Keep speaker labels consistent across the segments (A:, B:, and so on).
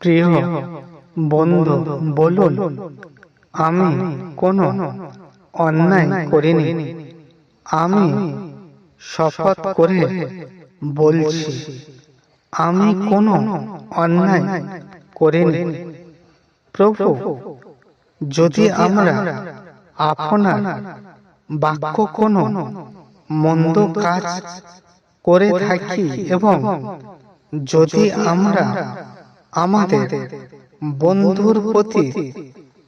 A: প্রিয় বন্ধু, বলুন, আমি কোনো অন্যায় করিনি। আমি শপথ করে বলছি, আমি কোনো অন্যায় করিনি। প্রভু, যদি আমরা আপনার বাক্য কোনো মন্দ কাজ করে থাকি এবং যদি আমরা আমাদের বন্ধুর প্রতি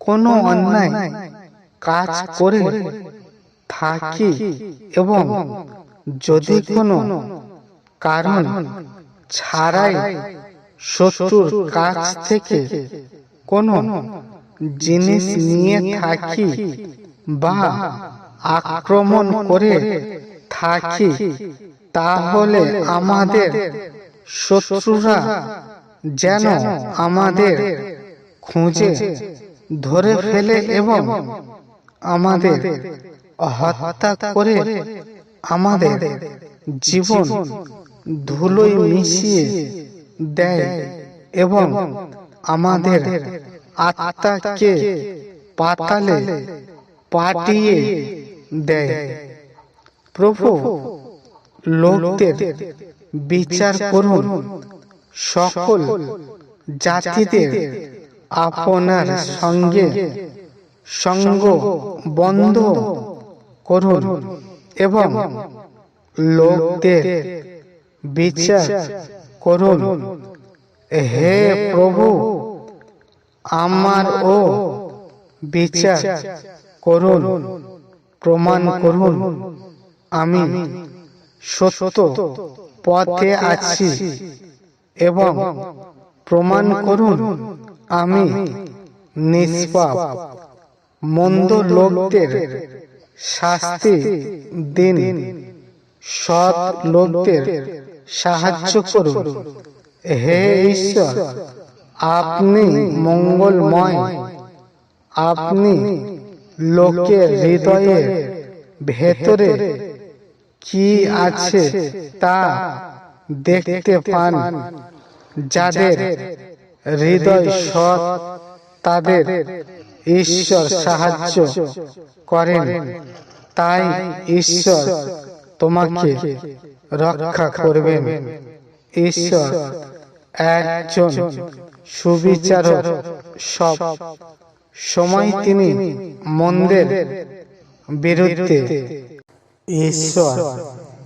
A: কোনো অন্যায় কাজ করে থাকি এবং যদি কোনো কারণ ছাড়াই শত্রুর কাছ থেকে কোনো জিনিস নিয়ে থাকি বা আক্রমণ করে থাকি, তাহলে আমাদের শত্রুরা যেন আমাদের খুঁজে ধরে ফেলে এবং আমাদের হত্যা করে আমাদের জীবন ধুলোয় মিশিয়ে দেয় এবং আমাদের আত্মাকে পাতালে পাঠিয়ে দেয়। প্রভু, লোকদের বিচার করুন। সকল জাতিদের আপনার সঙ্গে সঙ্গ বন্ধ করুন এবং লোকদের বিচার করুন। হে প্রভু, আমার ও বিচার করুন, প্রমাণ করুন। আমি সত্য পথে আছি। এবং প্রমাণ করুন, আমি নিষ্পাপ। মন্দ লোকদের শাস্তি দিন। সৎ লোকদের সাহায্য করুন। হে ঈশ্বর, আপনি মঙ্গলময়। আপনি লোকের হৃদয়ের ভেতরে কি আছে তা দেখতে পান যাদের হৃদয় সৎ তাদের ঈশ্বর সাহায্য করেন। তাই ঈশ্বর তোমাকে রক্ষা করবেন। ঈশ্বর একজন সুবিচারক। সব সময় তিনি মন্দের বিরুদ্ধে। ঈশ্বর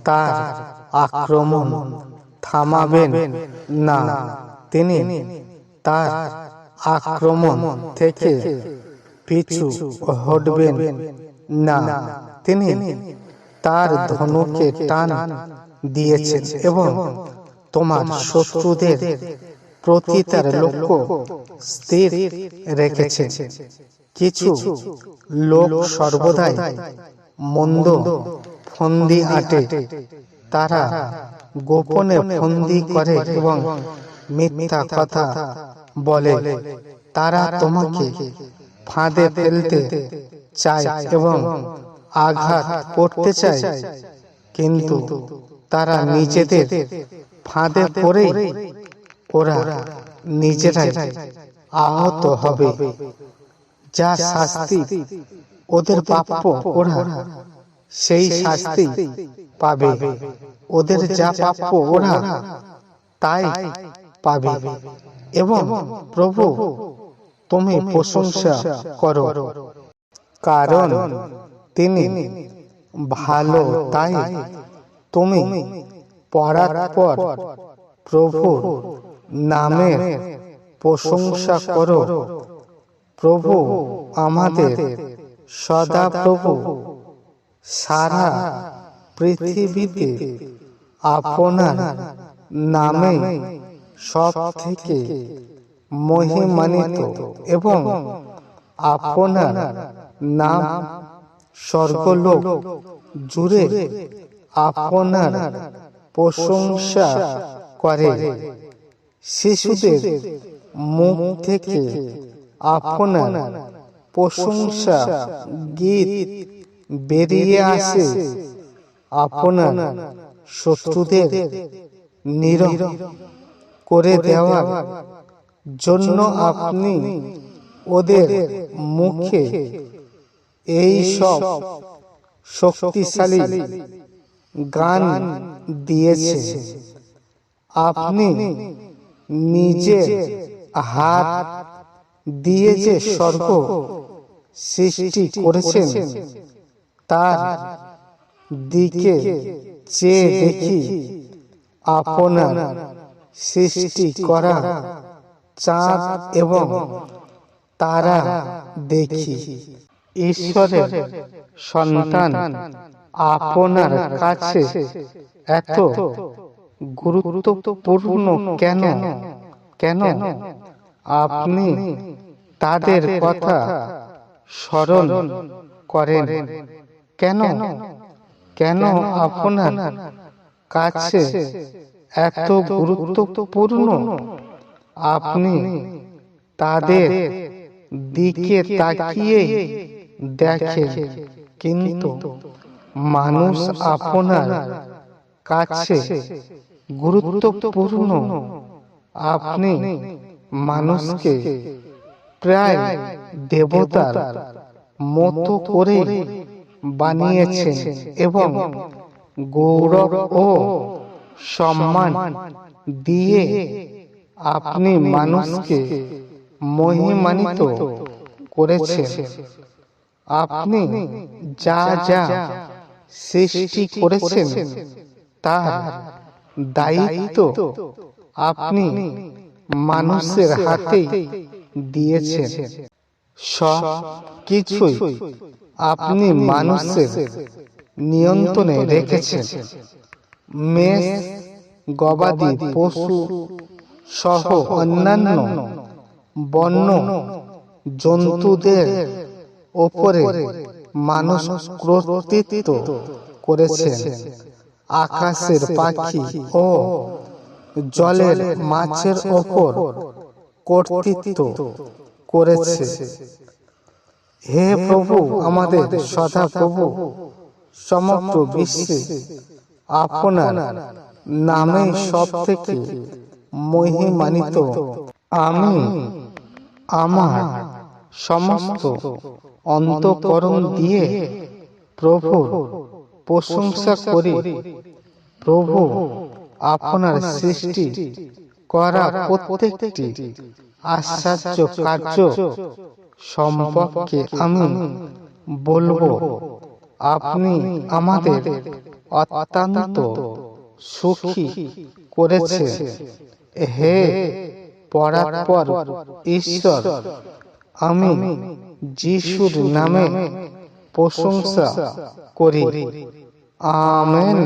A: তার আক্রমণ থামাবেন না। তিনি তার আক্রমণ থেকে পিছু হটবেন না। তিনি তার ধনুকে টান দিয়েছেন এবং তোমার শত্রুদের প্রতি তার লক্ষ্য স্থির রেখেছেন। কিছু লোক সর্বদাই মন্দ ফন্দি আটে। তারা গোপনে ফন্দি করে এবং মিথ্যা কথা বলে। তারা তোমাকে ফাঁদে ফেলতে চায় এবং আঘাত করতে চায়। কিন্তু তারা নিজেদের ফাঁদে পড়ে ওরা নিজেরাই আহত হবে। যা শাস্তি ওদের প্রাপ্য ওরা সেই শাস্তি পাবে। ওদের যা প্রাপ্য ওরা তাই পাবে। এবং প্রভু তুমি প্রশংসা করো। কারণ তিনি ভালো তাই তুমি পড়ার পর প্রভু নামের প্রশংসা করো। প্রভু আমাদের সদা প্রভু। সারা পৃথিবীতে আপনার নামে সব থেকে মহিমানিত এবং আপনার নাম স্বর্গলোক জুড়ে আপনার প্রশংসা করে। শিশুদের মুখ থেকে আপনার প্রশংসা গীত বেরিয়ে আসে আপনার শত্রুদের নীরব করে দেওয়ার জন্য আপনি ওদের মুখে এই সব শক্তিশালী গান দিয়েছে আপনি নিজে হাত দিয়ে যে স্বর্গ সৃষ্টি করেছেন তার দিকে চেয়ে দেখি আপনার সৃষ্টি করা চাঁদ এবং তারা দেখি। ঈশ্বরের সন্তান আপনার কাছে এত গুরুত্বপূর্ণ কেন? কেন? আপনি তাদের কথা স্মরণ করেন। কেন? কেন? আপনার কাছে এত গুরুত্বপূর্ণ? আপনি তাদের দিকে তাকিয়ে দেখেন। কিন্তু মানুষ আপনার কাছে গুরুত্বপূর্ণ। আপনি মানুষকে প্রায় দেবতার মতো করে বানিয়েছেন এবং গৌরব ও সম্মান দিয়ে আপনি মানুষকে মহিমানিত করেছেন। আপনি যা যা সৃষ্টি করেছেন, তার দায়িত্ব আপনি মানুষের হাতে দিয়েছেন। সব কিছুই আপনি মানুষের নিয়ন্ত্রণে রেখেছেন। মেষ, গবাদি পশু সহ অন্যান্য বন্য জন্তুদের ওপরে মানুষ কর্তৃত্ব করেছেন। আকাশের পাখি ও জলের মাছের ওপর কর্তৃত্ব করেছে। হে প্রভু, আমাদের সদা প্রভু, সমগ্র বিশ্বে আপনার নামে সব থেকে মহিমানিত আমি আমার সমস্ত অন্তকরণ দিয়ে প্রভু প্রশংসা করি। প্রভু, আপনার সৃষ্টি করা প্রত্যেকটি আশ্চর্য কার্য সম্পর্কে আমি বলব আপনি আমাদের অত্যন্ত সুখী করেছে। হে পরাৎপর ঈশ্বর আমি যিশুর নামে প্রশংসা করি। আমেন।